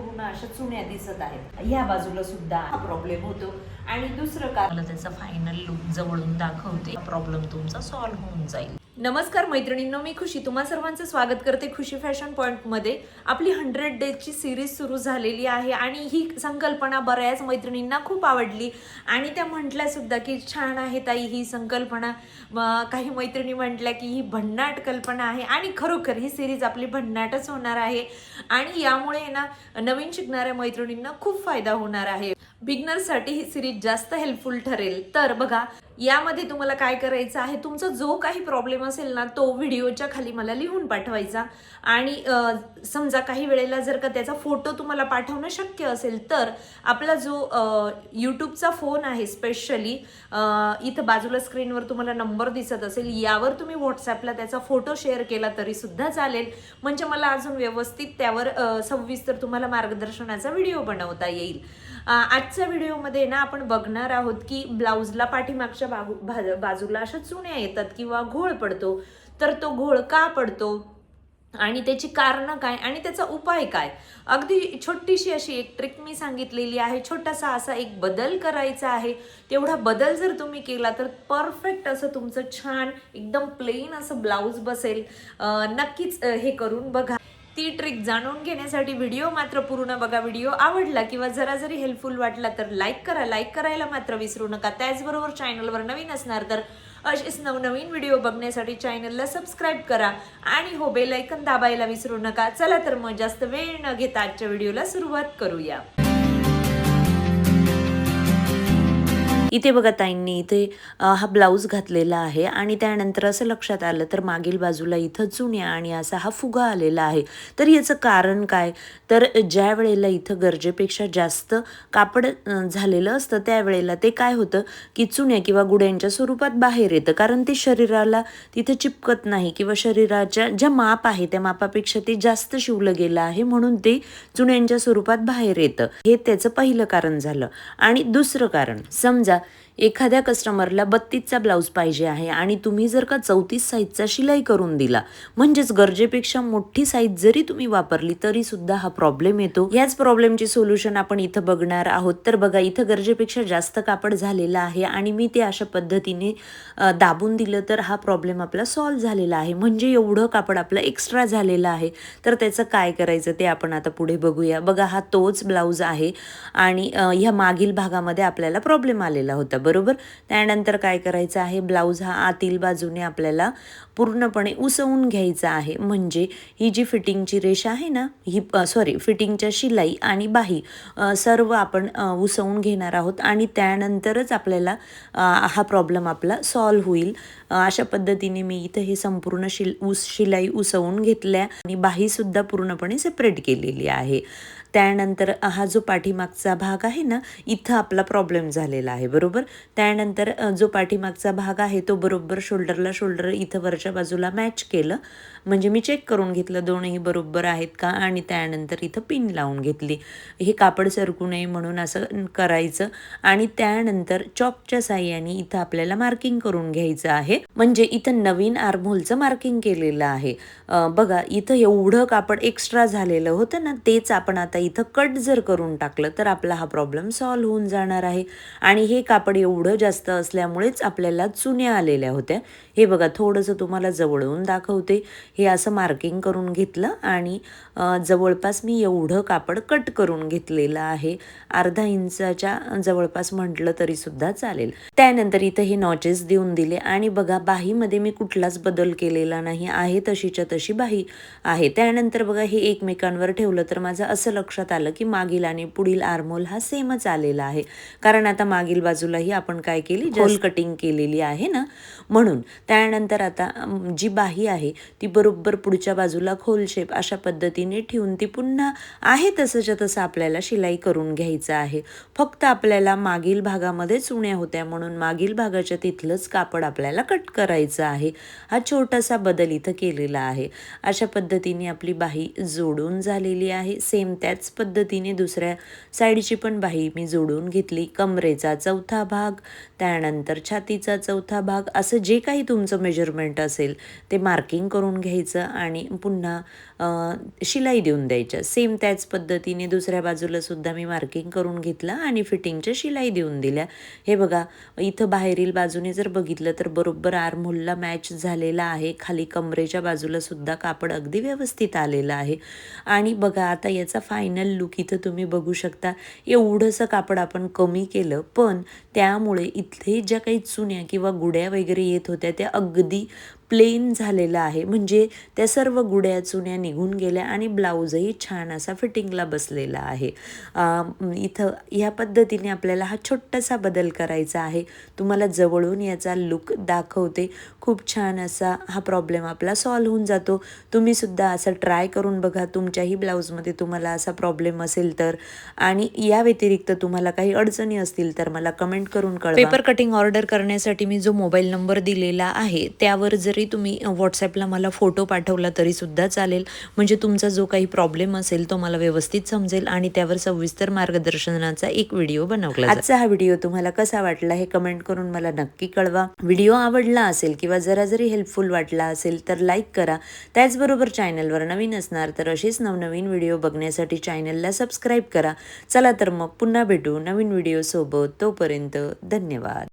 पूर्ण अशा चुण्या दिसत आहेत. ह्या बाजूला सुद्धा हा प्रॉब्लेम होतो. आणि दुसरं कारण मला त्याचा फायनल लुक जवळून दाखवते. प्रॉब्लेम तुमचा सॉल्व्ह होऊन जाईल. नमस्कार मैत्रिणींनो मी खुशी. तुम्हा सर्वांचं स्वागत करते खुशी फॅशन पॉईंटमध्ये आपली हंड्रेड डेजची सिरीज सुरू झालेली आहे आणि ही संकल्पना बऱ्याच मैत्रिणींना खूप आवडली. आणि त्या म्हटल्या सुद्धा की छान आहे ताई ही संकल्पना. काही मैत्रिणी म्हटल्या की ही भन्नाट कल्पना आहे आणि खरोखर ही सिरीज आपली भन्नाटच होणार आहे. आणि यामुळे ना नवीन शिकणाऱ्या मैत्रिणींना खूप फायदा होणार आहे. बिगनरसाठी ही सिरीज जास्त हेल्पफुल ठरेल. तर बघा यामध्ये तुम्हाला काय करायचं आहे? तुमचा जो काही प्रॉब्लेम असेल ना तो व्हिडिओच्या खाली मला लिहून पाठवायचा. आणि समजा काही वेळेला जर का त्याचा फोटो तुम्हाला पाठवणं शक्य असेल तर आपला जो यूट्यूबचा फोन आहे स्पेशली इथं बाजूला स्क्रीनवर तुम्हाला नंबर दिसत असेल यावर तुम्ही व्हॉट्सॲपला त्याचा फोटो शेअर केला तरी सुद्धा चालेल. म्हणजे मला अजून व्यवस्थित त्यावर सविस्तर तुम्हाला मार्गदर्शनाचा व्हिडिओ बनवता येईल. आजच्या व्हिडिओमध्ये ना आपण बघणार आहोत की ब्लाऊजला पाठीमागच्या बाजू भा- बाजूला अशा चुण्या येतात किंवा घोळ पडतो. तर तो घोळ का पडतो? आणि त्याची कारणं काय? आणि त्याचा उपाय काय? अगदी छोटीशी अशी एक ट्रिक मी सांगितलेली आहे. छोटासा असा एक बदल करायचा आहे. तेवढा बदल जर तुम्ही केला तर परफेक्ट असं तुमचं छान एकदम प्लेन असं ब्लाऊज बसेल. नक्कीच हे करून बघा. ती ट्रिक जाणून घेण्यासाठी व्हिडिओ मात्र पूर्ण बघा. व्हिडिओ आवडला किंवा जरा जरी हेल्पफुल वाटला तर लाईक करा. लाईक करायला मात्र विसरू नका. त्याचबरोबर चॅनलवर नवीन असणार तर असेच नवनवीन व्हिडिओ बघण्यासाठी चॅनलला सबस्क्राईब करा आणि हो बेल ऐकन दाबायला विसरू नका. चला तर मग जास्त वेळ न घेता आजच्या व्हिडिओला सुरुवात करूया. इथे बघा ताईंनी इथे हा ब्लाऊज घातलेला आहे आणि त्यानंतर असं लक्षात आलं तर मागील बाजूला इथं चुन्या आणि असा हा फुगा आलेला आहे. तर याचं कारण काय? तर ज्या वेळेला इथं गरजेपेक्षा जास्त कापड झालेलं असतं त्यावेळेला ते काय होतं की चुन्या किंवा गुड्यांच्या स्वरूपात बाहेर येतं. कारण ते शरीराला तिथं चिपकत नाही किंवा शरीराच्या ज्या माप आहे त्या मापापेक्षा ते जास्त शिवलं गेलं आहे म्हणून ते चुन्यांच्या स्वरूपात बाहेर येतं. हे त्याचं पहिलं कारण झालं. आणि दुसरं कारण समजा एखाद्या कस्टमरला बत्तीसचा ब्लाऊज पाहिजे आहे आणि तुम्ही जर का चौतीस साईजचा शिलाई करून दिला म्हणजेच गरजेपेक्षा मोठी साईज जरी तुम्ही वापरली तरी सुद्धा हा प्रॉब्लेम येतो. याच प्रॉब्लेमचे सोल्युशन आपण इथं बघणार आहोत. तर बघा इथं गरजेपेक्षा जास्त कापड झालेलं आहे आणि मी ते अशा पद्धतीने दाबून दिलं तर हा प्रॉब्लेम आपला सॉल्व झालेला आहे. म्हणजे एवढं कापड आपलं एक्स्ट्रा झालेलं आहे. तर त्याचं काय करायचं ते आपण आता पुढे बघूया. बघा हा तोच ब्लाऊज आहे आणि ह्या मागील भागामध्ये आपल्याला प्रॉब्लेम आलेला होता बरोबर? त्यानंतर काय करायचं आहे? ब्लाऊज हा आतील बाजूने आपल्याला पूर्णपणे उसवून घ्यायचा आहे. म्हणजे ही जी फिटिंगची रेषा आहे ना ही सॉरी फिटिंगच्या शिलाई आणि बाही सर्व आपण उसवून घेणार आहोत आणि त्यानंतरच आपल्याला हा प्रॉब्लेम आपला सॉल्व होईल. अशा पद्धतीने मी इथं हे संपूर्ण शिल ऊस शिलाई उसवून घेतल्या आणि बाहीसुद्धा पूर्णपणे सेपरेट केलेली आहे. त्यानंतर हा जो पाठीमागचा भाग आहे ना इथं आपला प्रॉब्लेम झालेला आहे बरोबर? त्यानंतर जो पाठीमागचा भाग आहे तो बरोबर शोल्डरला शोल्डर इथं वरच्या बाजूला मॅच केलं. म्हणजे मी चेक करून घेतलं दोनही बरोबर आहेत का? आणि त्यानंतर इथं पिन लावून घेतली. हे कापड सरकू नये म्हणून असं करायचं. आणि त्यानंतर चॉकच्या साह्याने इथं आपल्याला मार्किंग करून घ्यायचं आहे. म्हणजे इथं नवीन आर्महोलचं मार्किंग केलेलं आहे. बघा इथं एवढं कापड एक्स्ट्रा झालेलं होतं ना तेच आपण आता इथं कट जर करून टाकलं तर आपला हा प्रॉब्लेम सॉल्व्ह होऊन जाणार आहे. आणि हे कापड एवढं जास्त असल्यामुळेच आपल्याला चुन्या आलेल्या होत्या. हे बघा थोडंसं तुम्हाला जवळून दाखवते. हे असं मार्किंग करून घेतलं आणि जवळपास मी एवढं कापड कट करून घेतलेलं आहे. अर्धा इंचाच्या जवळपास म्हटलं तरीसुद्धा चालेल. त्यानंतर इथं हे नॉचेस देऊन दिले आणि बघा बाहीमध्ये मी कुठलाच बदल केलेला नाही आहे तशीच्या तशी बाही आहे. त्यानंतर बघा हे एकमेकांवर ठेवलं तर माझं असं लक्षात आलं की मागील आणि पुढील आर्मोल हा सेमच आलेला आहे. कारण आता मागील बाजूलाही आपण काय केली? होल कटिंग केलेली आहे ना? म्हणून. त्यानंतर आता जी बाही आहे ती बरोबर पुढच्या बाजूला खोल शेप अशा पद्धतीने ठेवून ती पुन्हा आहे तसंच्या तसं आपल्याला शिलाई करून घ्यायचं आहे. फक्त आपल्याला मागील भागामध्ये चुण्या होत्या म्हणून मागील भागाच्या तिथलंच कापड आपल्याला कट करायचं आहे. हा छोटासा बदल इथं केलेला आहे. अशा पद्धतीने आपली बाही जोडून झालेली आहे. सेम त्याच पद्धतीने दुसऱ्या साईडची पण बाही मी जोडून घेतली. कमरेचा चौथा चौथा भाग त्यानंतर छातीचा चौथा भाग असं जे काही तुमचं मेजरमेंट असेल ते मार्किंग करून घ्यायचं आणि पुन्हा शिलाई देऊन द्यायच्या. सेम त्याच पद्धतीने दुसऱ्या बाजूला सुद्धा मी मार्किंग करून घेतलं आणि फिटिंगच्या शिलाई देऊन दिल्या. हे बघा इथं बाहेरील बाजूने जर बघितलं तर बरोबर आरमोलला मॅच झालेला आहे. खाली कमरेच्या बाजूला सुद्धा कापड अगदी व्यवस्थित आलेलं आहे. आणि बघा आता याचा फायनल लुक इथं तुम्ही बघू शकता. एवढंसं कापड आपण कमी केलं पण त्यामुळे इथले ज्या काही चुन्या किंवा गुड्या वगैरे येत होत्या त्या अगदी प्लेन झालेलं आहे. म्हणजे त्या सर्व गुड्या चुन्या निघून गेल्या आणि ब्लाऊजही छान असा फिटिंगला बसलेला आहे. इथं ह्या पद्धतीने आपल्याला हा छोटासा बदल करायचा आहे. तुम्हाला जवळून याचा लुक दाखवते. खूप छान असा हा प्रॉब्लेम आपला सॉल्व्ह होऊन जातो. तुम्ही सुद्धा असं ट्राय करून बघा. तुमच्याही ब्लाऊजमध्ये तुम्हाला असा प्रॉब्लेम असेल तर. आणि या व्यतिरिक्त तुम्हाला काही अडचणी असतील तर मला कमेंट करून कळवा. पेपर कटिंग ऑर्डर करण्यासाठी मी जो मोबाईल नंबर दिलेला आहे त्यावर जर तुम्ही व्हॉट्सॲपला मला फोटो पाठवला तरीसुद्धा चालेल. म्हणजे तुमचा जो काही प्रॉब्लेम असेल तो मला व्यवस्थित समजेल आणि त्यावर सविस्तर मार्गदर्शनाचा एक व्हिडिओ बनवला आजचा हा व्हिडिओ तुम्हाला कसा वाटला हे कमेंट करून मला नक्की कळवा. व्हिडिओ आवडला असेल किंवा जरा जरी हेल्पफुल वाटला असेल तर लाईक करा. त्याचबरोबर चॅनलवर नवीन असणार तर अशीच नवनवीन व्हिडिओ बघण्यासाठी चॅनलला सबस्क्राईब करा. चला तर मग पुन्हा भेटू नवीन व्हिडिओसोबत तोपर्यंत धन्यवाद.